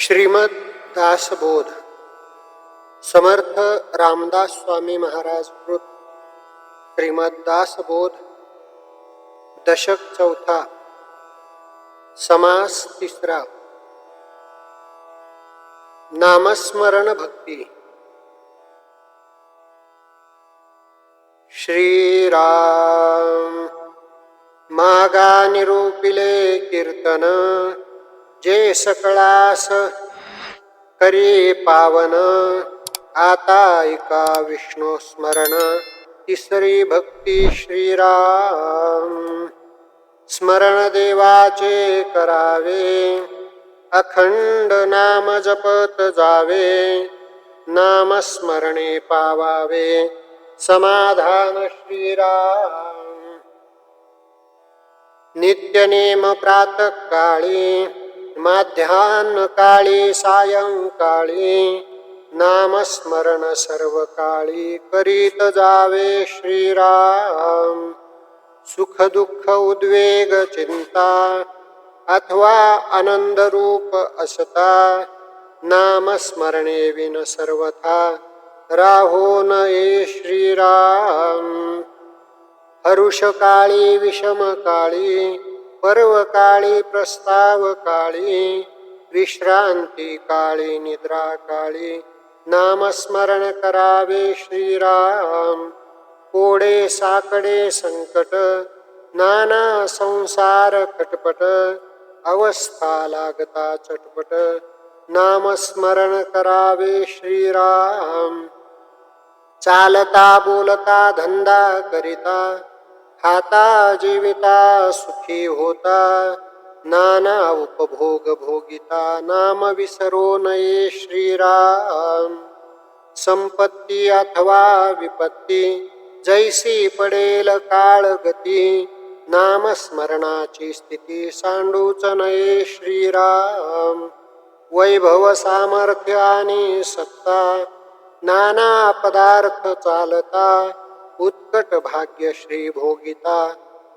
श्रीमद दासबोध समर्थ रामदास स्वामी महाराज कृत श्रीमद दासबोध दशक चौथा समास तिसरा. नामस्मरण भक्ती. श्रीराम मागा निरूपिले कीर्तन. जे सकळास करी पावन आता ऐका विष्णू स्मरण तिसरी भक्ती श्रीराम. स्मरण देवाचे करावे अखंड नाम जपत जावे नामस्मरणे पावावे समाधान श्रीराम. नित्यनेम प्रातकाळी माध्यान्ह काळी सायंकाळी नामस्मरण सर्व काळी करीत जावे श्रीराम. सुख दुःख उद्वेग चिंता अथवा आनंद रूप असता नामस्मरणे विन सर्वथा राहो नये श्रीराम. हरुष काळी विषम काळी पर्व काळी प्रस्ताव काळी विश्रांती काळी निद्रा काळी नामस्मरण करावे श्रीराम. कोडे साकडे संकट नाना संसार खटपट अवस्था लागता चटपट नामस्मरण करावे श्रीराम. चालता बोलता धंदा करिता खाता जीविता सुखी होता. नाना उपभोग भोगिता. नाम विसरो नये श्रीराम. संपत्ती अथवा विपत्ती जैसी पडेल काळ गती नामस्मरणाची स्थिती सांडूच नये श्रीराम. वैभव सामर्थ्य आणि सत्ता नाना पदार्थ चालता उत्कट भाग्य श्री भोगिता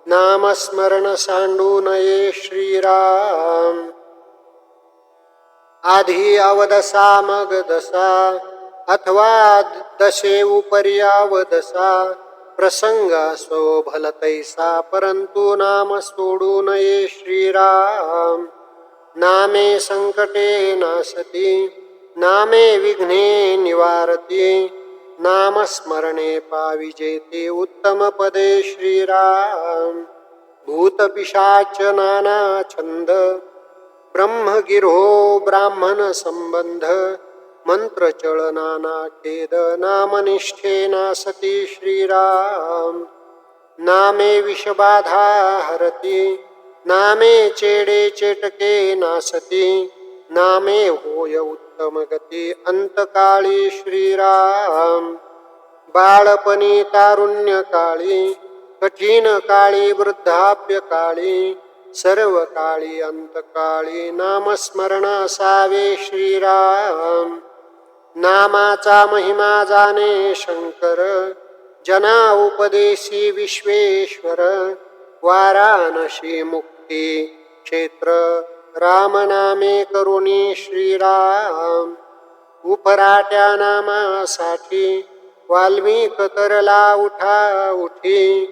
नामस्मरण सांडू नये श्रीराम। आधी अवदसा मग दसा अथवा दशे उपरी अवदसा। प्रसंग असो भलतैसा परंतु नाम सोडू नये श्रीराम। नामे संकटे नासती नामे विघ्ने निवारती। नामस्मरणे पाविजेते उत्तम पदे श्रीराम। भूतपिशाच नाना छंद ब्रह्मगिरो ब्राह्मण संबंध। मंत्रचळ नाना खेद नामनिष्ठे नासती श्रीराम। नामे विषबाधा हरती। नामे चेडे चेटके नासती। नामे होय उत्तम अंतकाळी श्रीराम। बाळपणी तारुण्य काळी कठीण काळी वृद्धाप्य काळी सर्व काळी अंतकाळी नामस्मरण असावे श्रीराम। नामाचा महिमा जाणे शंकर जना उपदेशी विश्वेश्वर वाराणसी मुक्ती क्षेत्र। रामनामे करुणी श्रीराम. उपराट्या नामासाठी वाल्मिक तरला उठा उठी.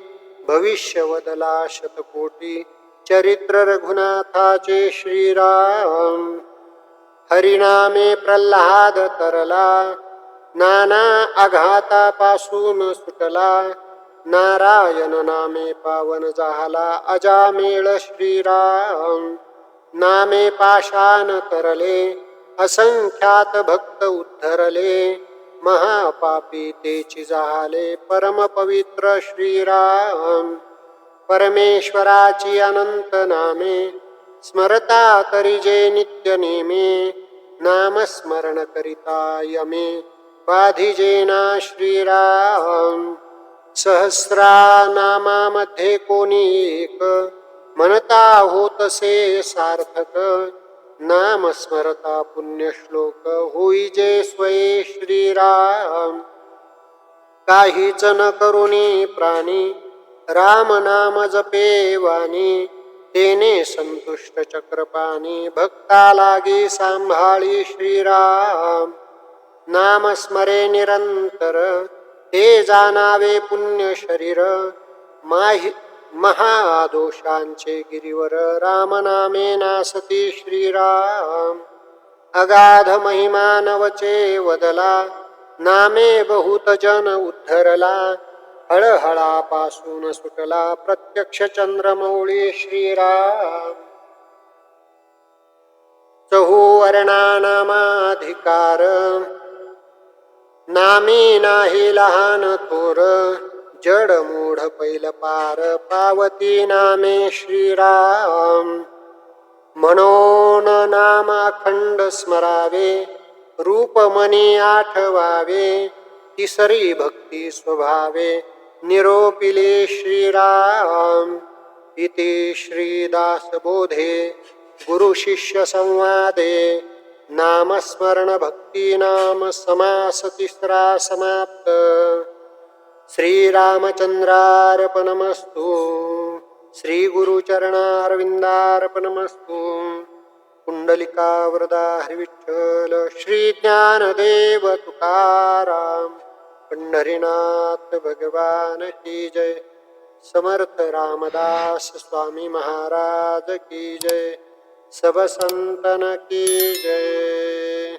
भविष्य वदला शतकोटी चरित्र रघुनाथाचे श्रीराम. हरिनामे प्रल्हाद तरला नाना आघातापासून सुटला. नारायण नामे पावन झाला अजामेळ श्रीराम. नामे पाषाण करले असंख्यात भक्त उद्धरले महापापी तेची झाले परम पवित्र श्रीराम. परमेश्वराची अनंत नामे स्मरता तरी जे नित्य नेमे नामस्मरण करिता यमे बाधिजेना श्रीराम. सहस्रा नामामध्ये कोणी एक म्हणता होतसे सार्थक नाम स्मरता पुण्यश्लोक होई जे स्वये श्रीराम. काहीच न करुणी प्राणी राम नाम जपे वाणी तेने संतुष्ट चक्रपाणी भक्ता लागी सांभाळी श्रीराम. नाम स्मरे निरंतर ते जाणावे पुण्य शरीर माहि महादोषांचे गिरीवर रामनामे नासती श्रीराम. अगाध महिमानवचे वदला नामे बहुत जन उद्धरला. हळहळापासून सुटला प्रत्यक्ष चंद्रमौळी श्रीराम. चहुवर्णानामाधिकार नामी नाही लहान थोर. जड मूढ पैल पार पावती नामे श्रीराम. म्हणून नामाखंड स्मरावे रूपमनी आठवावे तिसरी भक्ती स्वभावे निरोपिले श्रीराम. इति श्रीदासबोधे गुरुशिष्य संवादे नामस्मरण समास तिसरा समाप्त. श्रीरामचन्द्रार्पणमस्तु श्रीगुरुचरणारविन्दार्पणमस्तु। कुण्डलिकावृदा वरदा हरिविठ्ठल श्रीज्ञानदेव तुकाराम पंढरीनाथ भगवान की जय। समर्थ रामदास स्वामी महाराज की जय। सब संतन की जय।